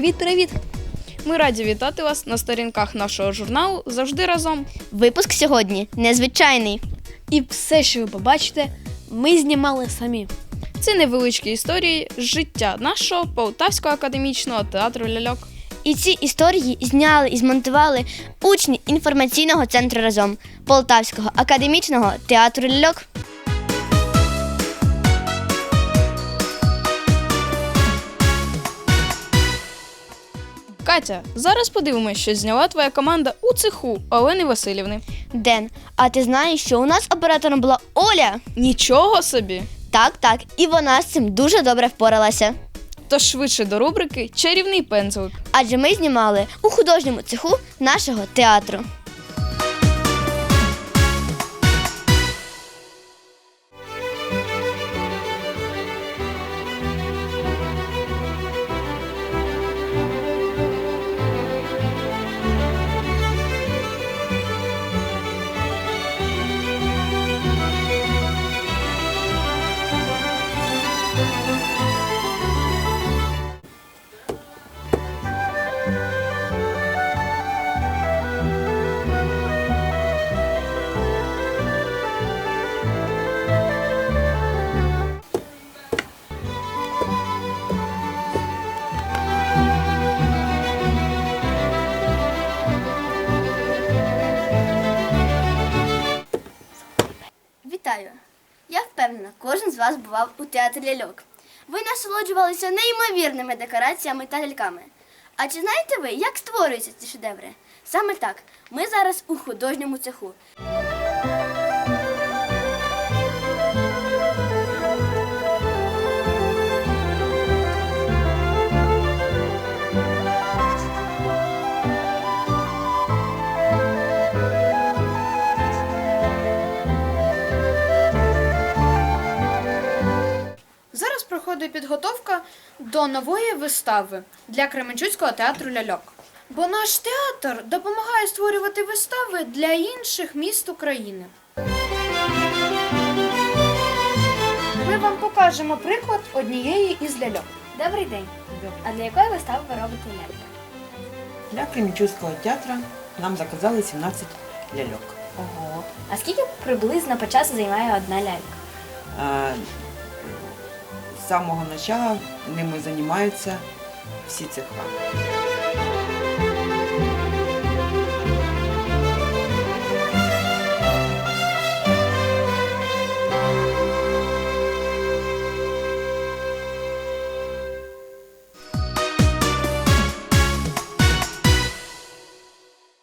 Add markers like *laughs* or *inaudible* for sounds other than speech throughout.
Привіт-привіт! Ми раді вітати вас на сторінках нашого журналу завжди разом. Випуск сьогодні незвичайний. І все, що ви побачите, ми знімали самі. Це невеличкі історії з життя нашого Полтавського академічного театру ляльок. І ці історії зняли і змонтували учні інформаційного центру разом Полтавського академічного театру ляльок. Катя, зараз подивимось, що зняла твоя команда у цеху Олени Васильівни. Ден, а ти знаєш, що у нас оператором була Оля? Нічого собі! Так, так, і вона з цим дуже добре впоралася. Тож швидше до рубрики Чарівний пензлик. Адже ми знімали у художньому цеху нашого театру. Вітаю! Я впевнена, кожен з вас бував у театрі ляльок. Ви насолоджувалися неймовірними декораціями та ляльками. А чи знаєте ви, як створюються ці шедеври? Саме так, ми зараз у художньому цеху. Підготовка до нової вистави для Кременчуцького театру ляльок. Бо наш театр допомагає створювати вистави для інших міст України. Ми вам покажемо приклад однієї із ляльок. Добрий день. А для якої вистави ви робите ляльку? Для Кременчуцького театра нам заказали 17 ляльок. Ого. А скільки приблизно по часу займає одна лялька? Самого початку ними займаються всі цеха.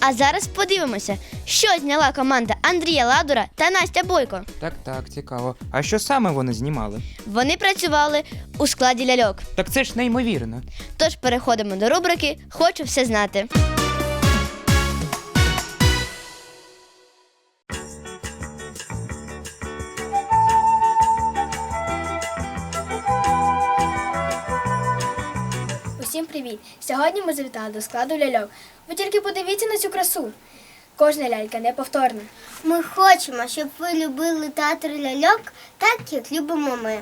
А зараз подивимося, що зняла команда Андрія Ладура та Настя Бойко. Так, так, цікаво. А що саме вони знімали? Вони працювали у складі ляльок. Так це ж неймовірно. Тож переходимо до рубрики Хочу все знати. Привіт! Сьогодні ми завітали до складу ляльок. Ви тільки подивіться на цю красу. Кожна лялька неповторна. Ми хочемо, щоб ви любили театр ляльок так, як любимо ми.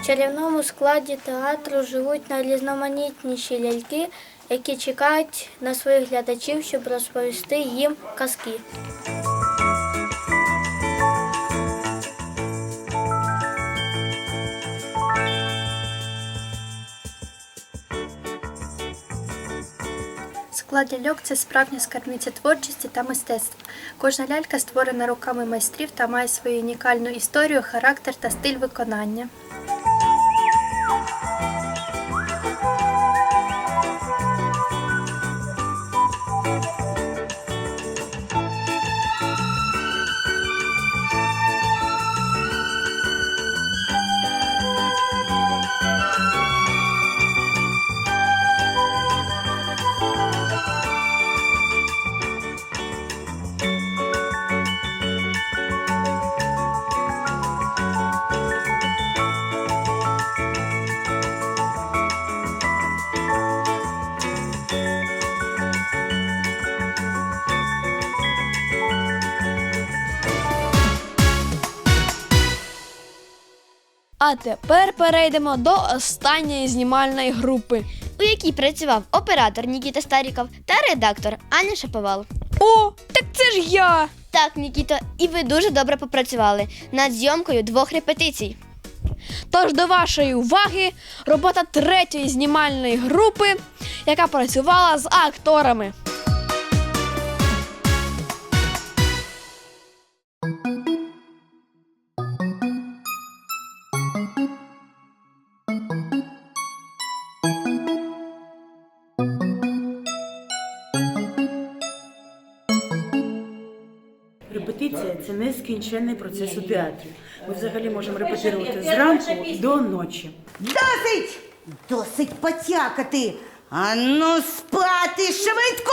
В чарівному складі театру живуть найрізноманітніші ляльки, які чекають на своїх глядачів, щоб розповісти їм казки. Склад ляльок це справжня скарбниця творчості та мистецтва. Кожна лялька створена руками майстрів та має свою унікальну історію, характер та стиль виконання. А тепер перейдемо до останньої знімальної групи. у якій працював оператор Нікіта Старіков та редактор Аня Шаповал. О, так це ж я! Так, Нікіто, і ви дуже добре попрацювали над зйомкою двох репетицій. Тож до вашої уваги робота третьої знімальної групи, яка працювала з акторами. Це нескінченний процес у театрі. Ми взагалі можемо репетирувати зранку до ночі. Досить! Досить потякати! Ану спати швидко!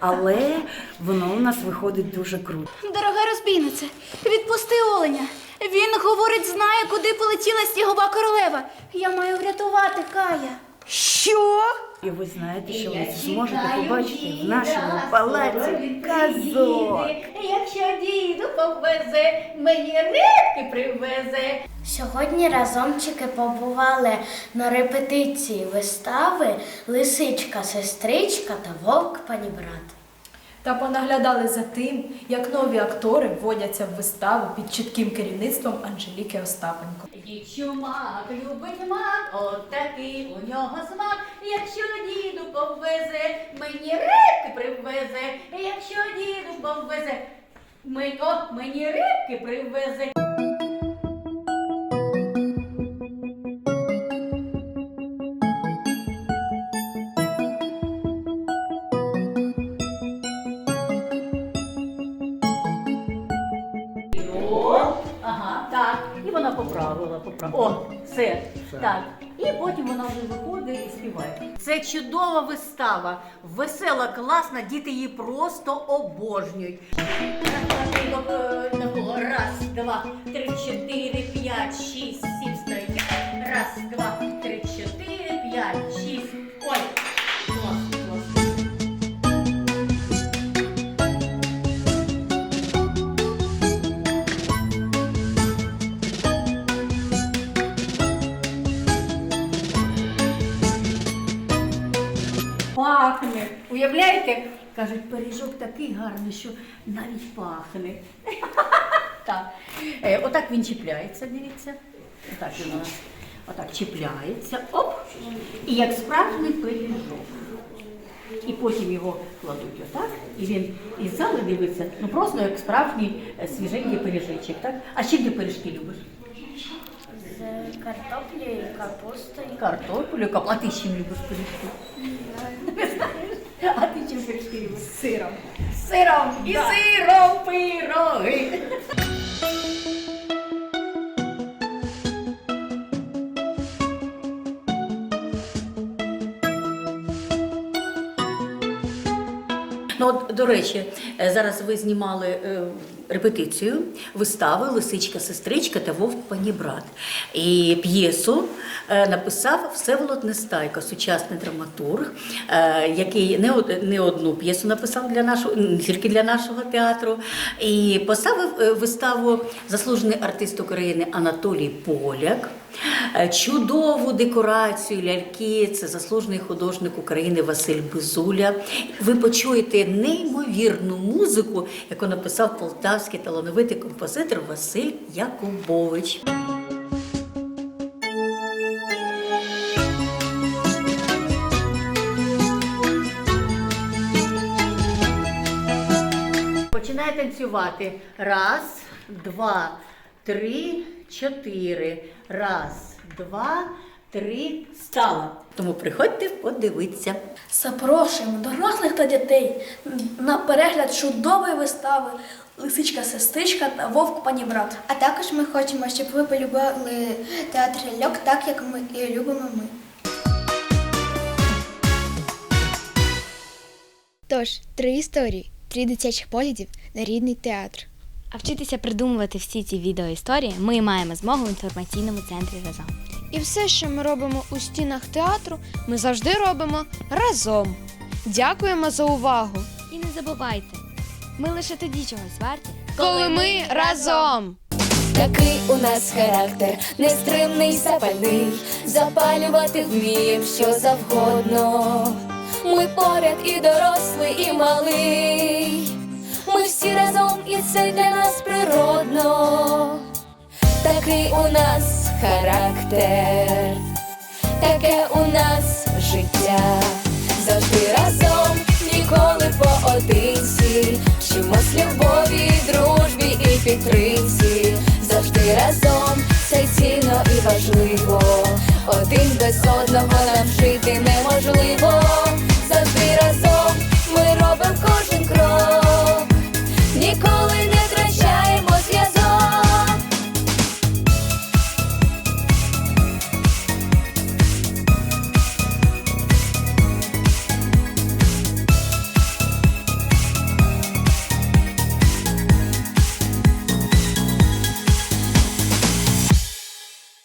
Але воно у нас виходить дуже круто. Дорога розбійниця, відпусти оленя. Він говорить, знає, куди полетіла снігова королева. Я маю врятувати Кая. Що? І ви знаєте, що ви зможете побачити в нашому палаці казок. Якщо діду повезе, мені рибки привезе. Сьогодні разомчики побували на репетиції вистави Лисичка, сестричка та вовк панібрат. Та понаглядали за тим, як нові актори вводяться в виставу під чітким керівництвом Анжеліки Остапенко. Чумак, любить мак, от такий у нього смак. Якщо діду повезе, мені рибки привезе. Якщо діду повезе, ми, о, мені рибки привезе. Поправила, поправила. О, все. Так. І потім вона вже виходить і співає. Це чудова вистава, весела, класна, діти її просто обожнюють. Раз, два, три, чотири, п'ять, шість, сім стоїть. Раз, два, три, чотири, п'ять, шість. Ой, Пахне. Уявляєте? Кажуть, пиріжок такий гарний, що навіть пахне. *laughs* Так. Е, отак він чіпляється, дивіться. Отак він у нас. Отак чіпляється. Оп! І як справжній пиріжок. І потім його кладуть отак, і він із зали дивиться, ну просто як справжній е, свіженький пиріжечок, так? А з чим ти пиріжки любиш? З картоплею капустою. Картоплю, кап... а ти з чим любиш пиріжки? Любиш? З сиром. З сиром! І сиром пироги! Ну, от, до речі, е, зараз ви знімали е, репетицію вистави Лисичка, сестричка та вовк панібрат. І п'єсу написав Всеволод Нестайко, сучасний драматург, е, який не, од- одну п'єсу написав для нашого, не тільки для нашого театру. І поставив е, виставу заслужений артист України Анатолій Поляк. Е, Чудову декорацію ляльки. Це заслужений художник України Василь Бизуля. Ви почуєте неймовірну музику, яку написав полтавський талановитий композитор Василь Якубович. Танцювати. Раз, два, три, чотири. Раз, два, три. Стала. Тому приходьте подивитися. Запрошуємо дорослих та дітей на перегляд чудової вистави Лисичка, сестричка та вовк панібрат. А також ми хочемо, щоб ви полюбили театр ляльок так, як ми і любимо ми. Тож, три історії, три дитячих поглядів на рідний театр. А вчитися придумувати всі ці відеоісторії ми маємо змогу в інформаційному центрі разом. І все, що ми робимо у стінах театру, ми завжди робимо разом. Дякуємо за увагу! І не забувайте, ми лише тоді чогось варті, Коли ми разом! Такий у нас характер, нестримний, запальний, запалювати вмієм що завгодно. Ми поряд і дорослий, і малий. Ми всі разом, і це для нас природно. Такий у нас характер, таке у нас життя. Завжди разом, ніколи поодинці. Вчимось любові, дружбі і підтримці. Завжди разом, це цінно і важливо. Один без одного нам жити неможливо.